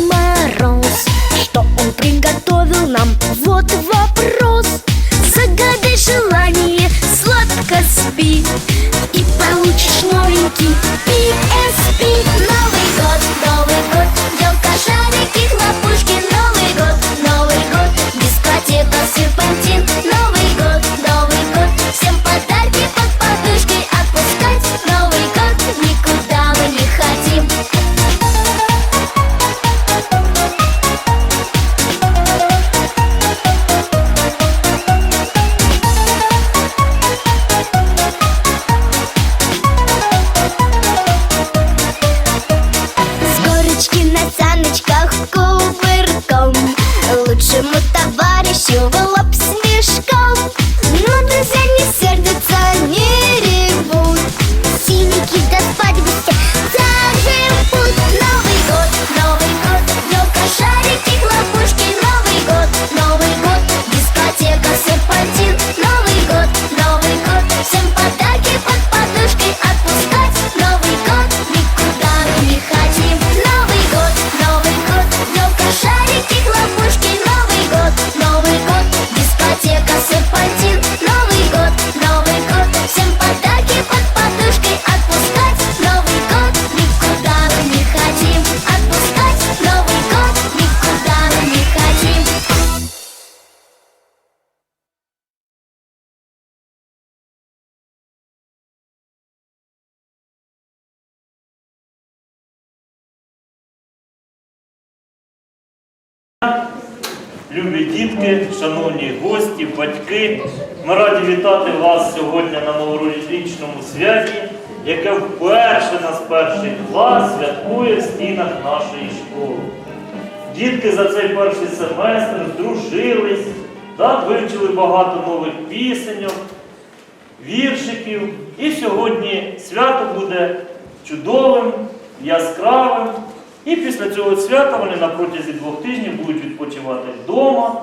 Мороз Что он приготовил нам? Вот вопрос Любі дітки, шановні гості, батьки, ми раді вітати вас сьогодні на новорічному святі, яке вперше нас перший клас святкує в стінах нашої школи. Дітки за цей перший семестр здружились, так, вивчили багато нових пісеньок, віршиків. І сьогодні свято буде чудовим, яскравим. І після цього свята вони на протязі двох тижнів будуть відпочивати вдома.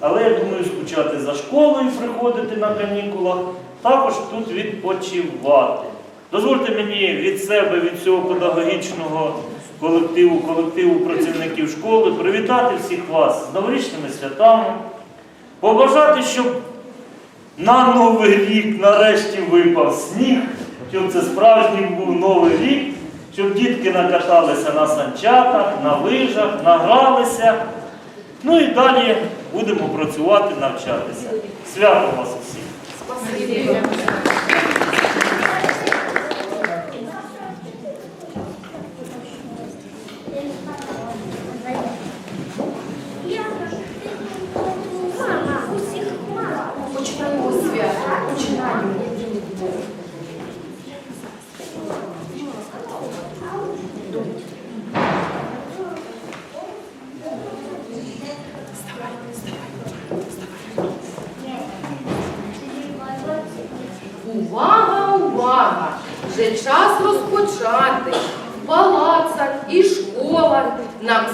Але я думаю, скучати за школою, приходити на канікулах, також тут відпочивати. Дозвольте мені від себе, від цього педагогічного колективу, колективу працівників школи привітати всіх вас з новорічними святами, побажати, щоб на Новий рік нарешті випав сніг, щоб це справжній був новий рік, дітки накаталися на санчатах, на лижах, награлися. Ну і далі будемо працювати, навчатися. Свято вас усіх! Час розпочати в палацах і школах. Нам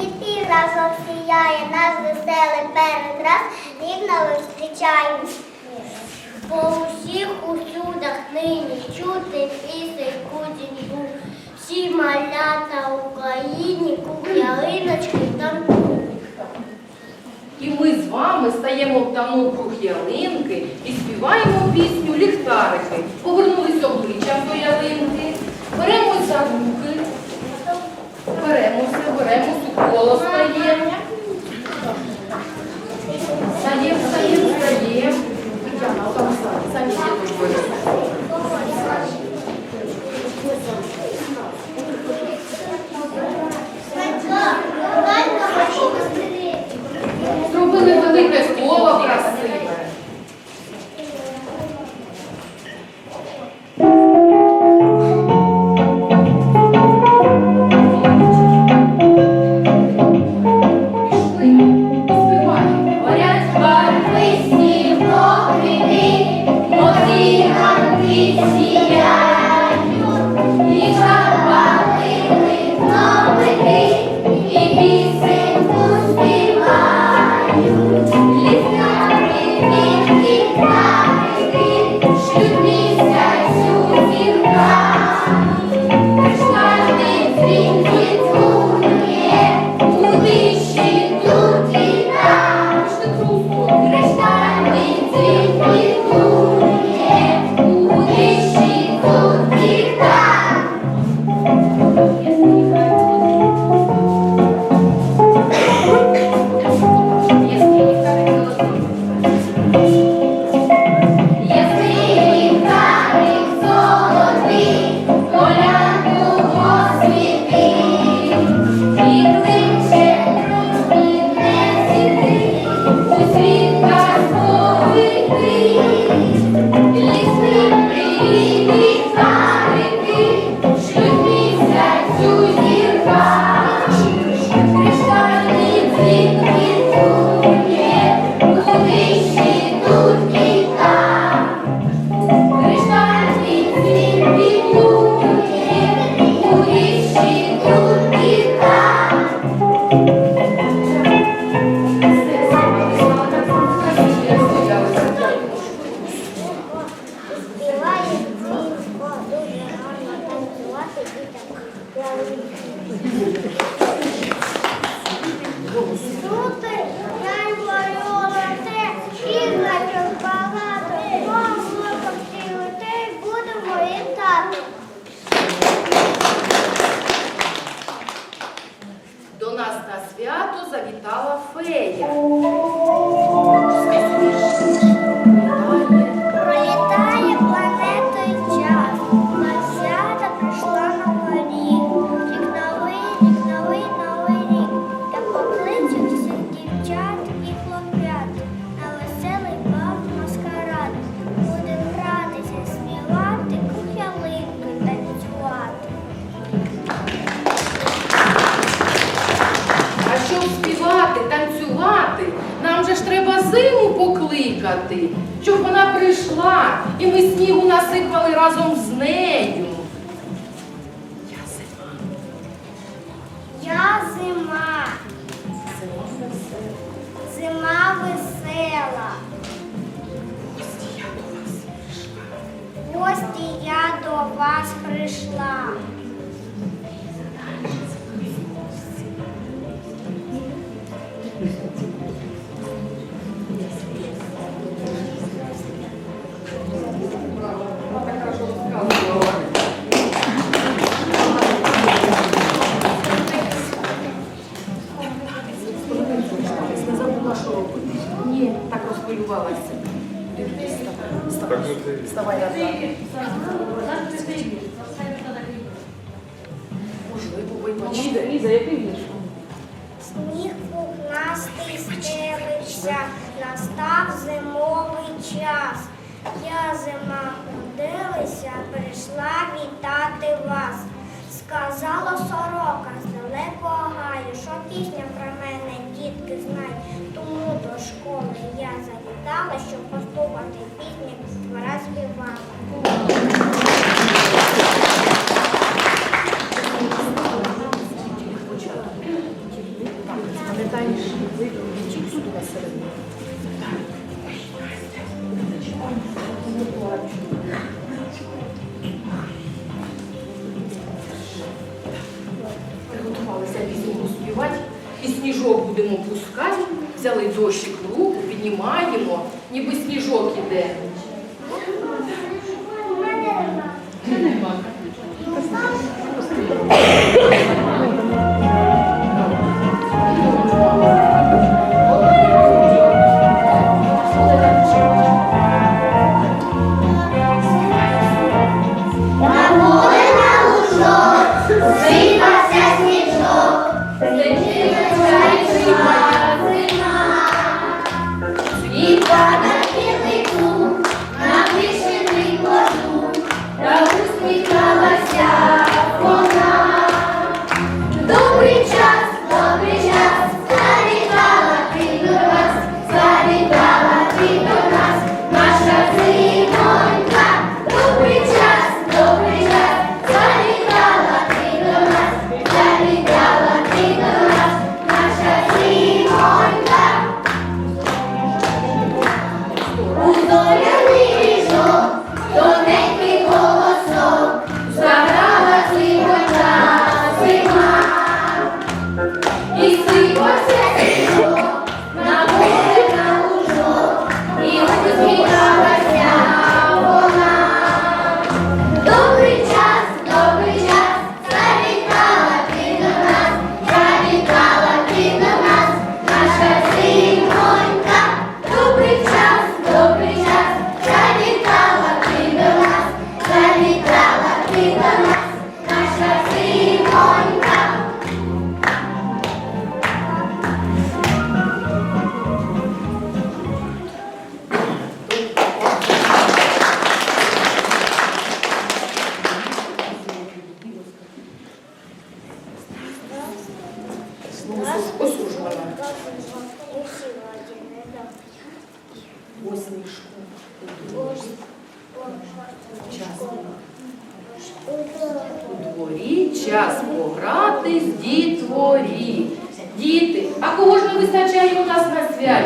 і разом сіяє, нас веселий перед раз, рік новий зустрічає. нині чути пісеньку діньку. Всі малята Україні, кухялиночки танцюють. І ми з вами стаємо в тану круг ялинки і співаємо пісню ліхтарики. Повернулись обличчям до ялинки, беремось за руки, беремося, беремось у коло Весела. Гості я до вас прийшла. Ні, так розхвилювалася. Вставай, вставай. Можливо, ви почуєте. Сніг пухнастий стелиться, настав зимовий час. Я зима ходилася, прийшла вітати вас. Сказала сорока з далекого гаю, що пісня про мене дітки знають. Тому до школи. Я завітала, щоб послухати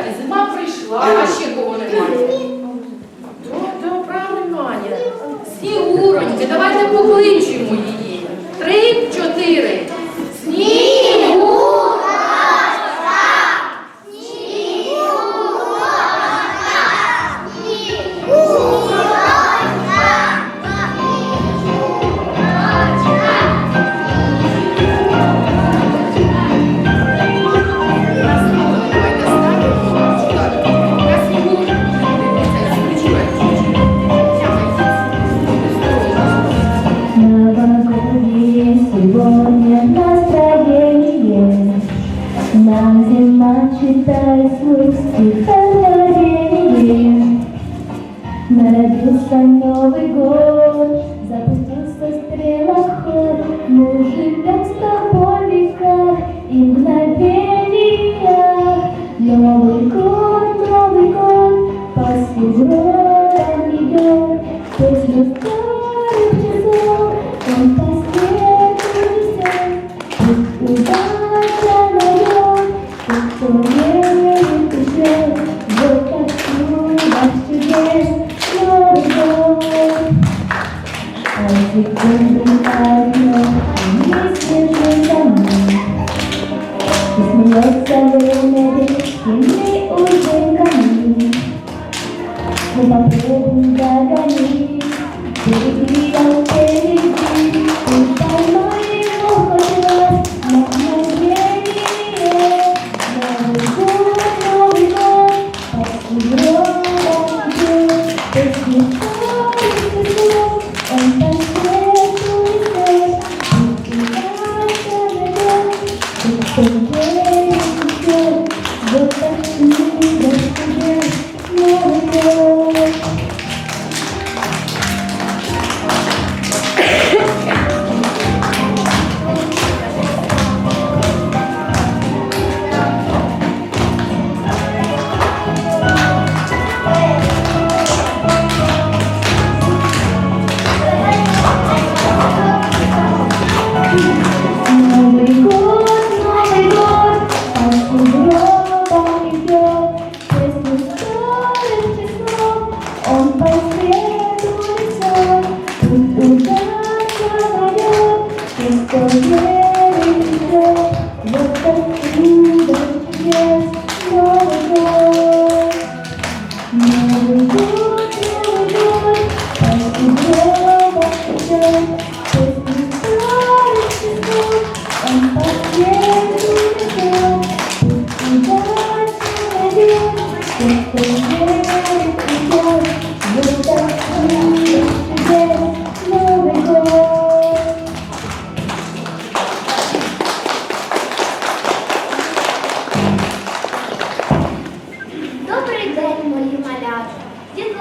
далі. Зима прийшла, а е. ще кого немає. Е. Добра правильно, Аня. Снігуроньки, давайте покличемо її. Три, чотири. through the years.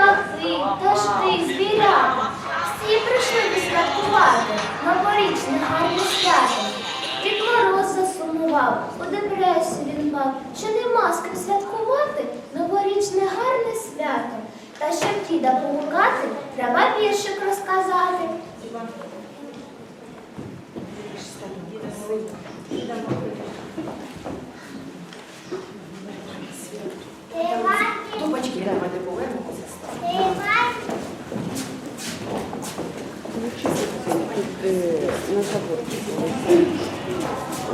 Дітлахи, пташки, звірята. Всі прийшли відсвяткувати новорічне гарне свято. Дід Мороз засумував, у депресію він мав, що нема з ким святкувати новорічне гарне свято. Та щоб діда погукати, треба віршик розказати. Тупочки давайте заборчику.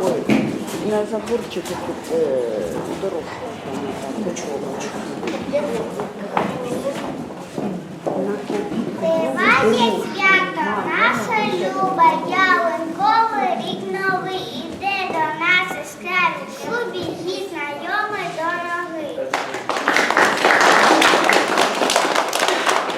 Ой, на заборчику тут е, дорожка. Триває свято, наша люба,